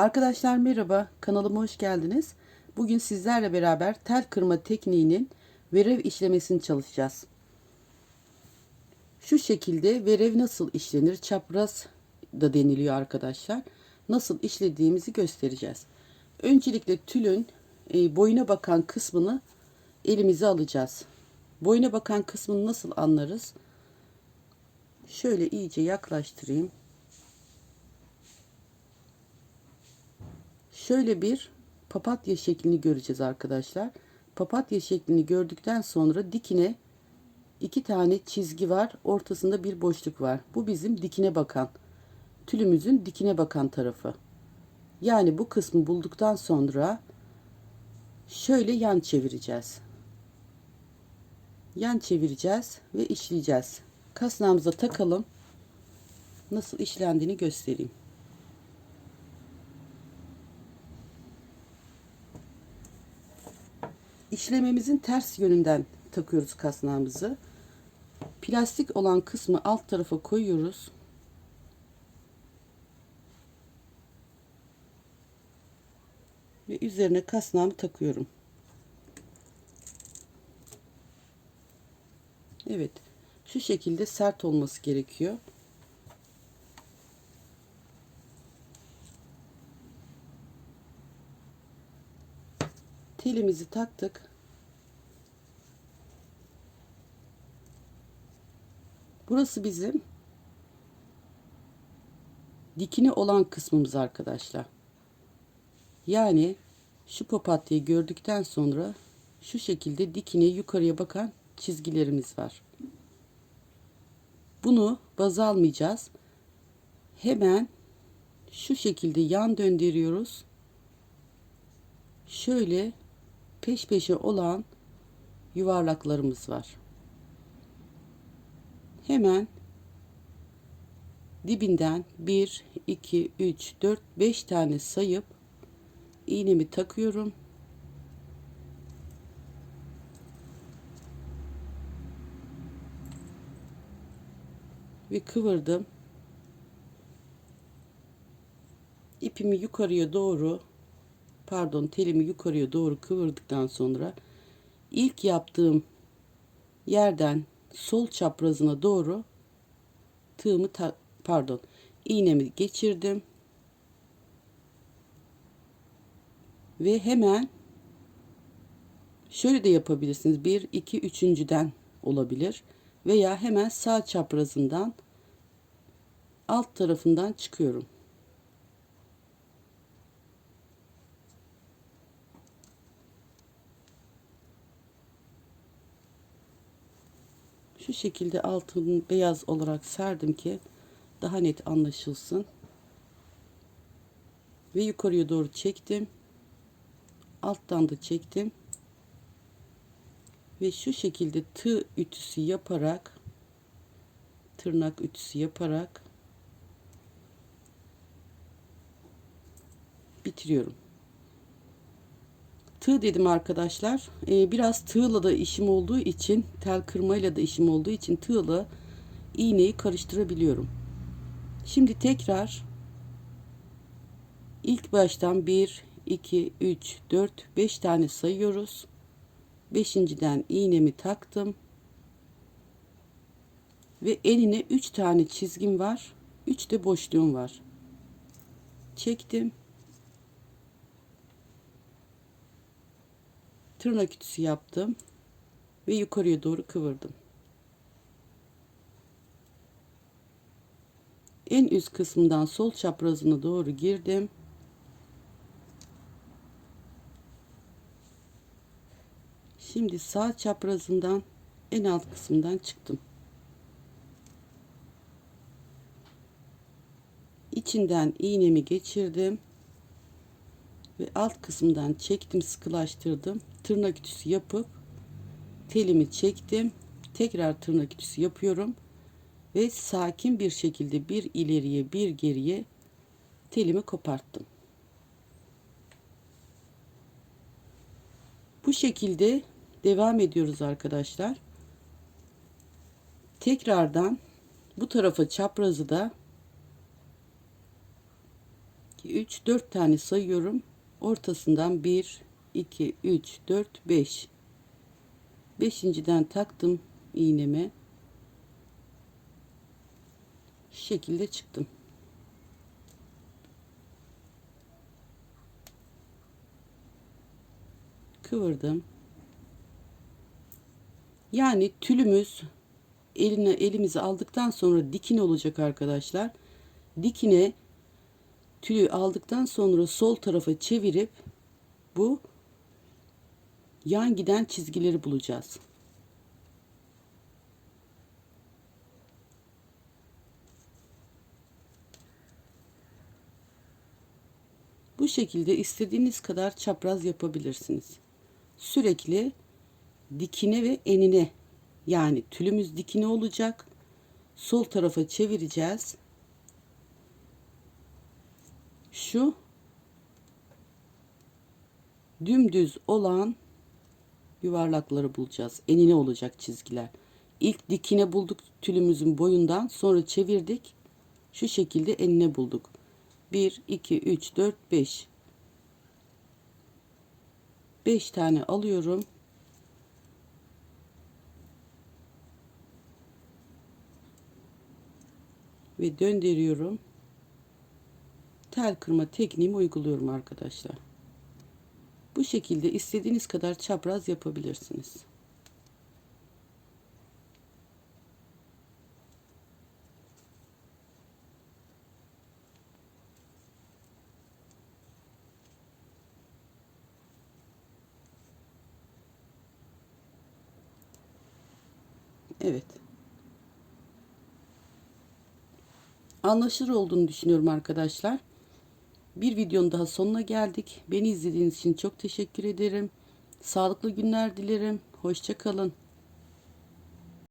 Arkadaşlar merhaba, kanalıma hoş geldiniz. Bugün sizlerle beraber tel kırma tekniğinin verev işlemesini çalışacağız. Şu şekilde verev nasıl işlenir, çapraz da deniliyor arkadaşlar. Nasıl işlediğimizi göstereceğiz. Öncelikle tülün e, boyuna bakan kısmını elimize alacağız. Boyuna bakan kısmını nasıl anlarız? Şöyle iyice yaklaştırayım. Şöyle bir papatya şeklini göreceğiz arkadaşlar. Papatya şeklini gördükten sonra dikine iki tane çizgi var. Ortasında bir boşluk var. Bu bizim dikine bakan, tülümüzün dikine bakan tarafı. Yani bu kısmı bulduktan sonra şöyle yan çevireceğiz. Yan çevireceğiz ve işleyeceğiz. Kasnağımıza takalım. Nasıl işlendiğini göstereyim. İşlememizin ters yönünden takıyoruz kasnağımızı. Plastik olan kısmı alt tarafa koyuyoruz. Ve üzerine kasnağımı takıyorum. Evet. Şu şekilde sert olması gerekiyor. Telimizi taktık. Burası bizim dikini olan kısmımız arkadaşlar. Yani şu papatyayı gördükten sonra şu şekilde dikine yukarıya bakan çizgilerimiz var. Bunu baz almayacağız. Hemen şu şekilde yan döndürüyoruz. Şöyle peş peşe olan yuvarlaklarımız var. Hemen dibinden 1, 2, 3, 4, 5 tane sayıp iğnemi takıyorum. Ve kıvırdım. İpimi yukarıya doğru pardon telimi yukarıya doğru kıvırdıktan sonra ilk yaptığım yerden sol çaprazına doğru tığımı pardon iğnemi geçirdim. Ve hemen şöyle de yapabilirsiniz. 1 2 üçüncüden olabilir. Veya hemen sağ çaprazından alt tarafından çıkıyorum şu şekilde altını beyaz olarak serdim ki daha net anlaşılsın. Ve yukarıya doğru çektim. Alttan da çektim. Ve şu şekilde tığ ütüsü yaparak tırnak ütüsü yaparak bitiriyorum tığ dedim arkadaşlar. Ee, biraz tığla da işim olduğu için tel kırmayla da işim olduğu için tığla iğneyi karıştırabiliyorum. Şimdi tekrar ilk baştan 1 2 3 4 5 tane sayıyoruz. Beşinciden iğnemi taktım. Ve eline 3 tane çizgim var. 3 de boşluğum var. Çektim. Tırnak ütüsü yaptım ve yukarıya doğru kıvırdım. En üst kısmından sol çaprazına doğru girdim. Şimdi sağ çaprazından en alt kısmından çıktım. İçinden iğnemi geçirdim ve alt kısımdan çektim sıkılaştırdım tırnak ütüsü yapıp telimi çektim. Tekrar tırnak ütüsü yapıyorum ve sakin bir şekilde bir ileriye bir geriye telimi koparttım. Bu şekilde devam ediyoruz arkadaşlar. Tekrardan bu tarafa çaprazı da 2, 3, 4 tane sayıyorum. Ortasından 1, 2, 3, 4, 5. Beşinciden taktım iğneme. Şu şekilde çıktım. Kıvırdım. Yani tülümüz eline elimizi aldıktan sonra dikine olacak arkadaşlar. Dikine tülü aldıktan sonra sol tarafa çevirip bu yan giden çizgileri bulacağız. Bu şekilde istediğiniz kadar çapraz yapabilirsiniz. Sürekli dikine ve enine yani tülümüz dikine olacak. Sol tarafa çevireceğiz. Şu dümdüz olan yuvarlakları bulacağız. Enine olacak çizgiler. İlk dikine bulduk tülümüzün boyundan sonra çevirdik. Şu şekilde enine bulduk. 1, 2, 3, 4, 5. 5 tane alıyorum. Ve döndürüyorum. Tel kırma tekniğimi uyguluyorum arkadaşlar. Bu şekilde istediğiniz kadar çapraz yapabilirsiniz. Evet. Anlaşılır olduğunu düşünüyorum arkadaşlar. Bir videonun daha sonuna geldik. Beni izlediğiniz için çok teşekkür ederim. Sağlıklı günler dilerim. Hoşça kalın.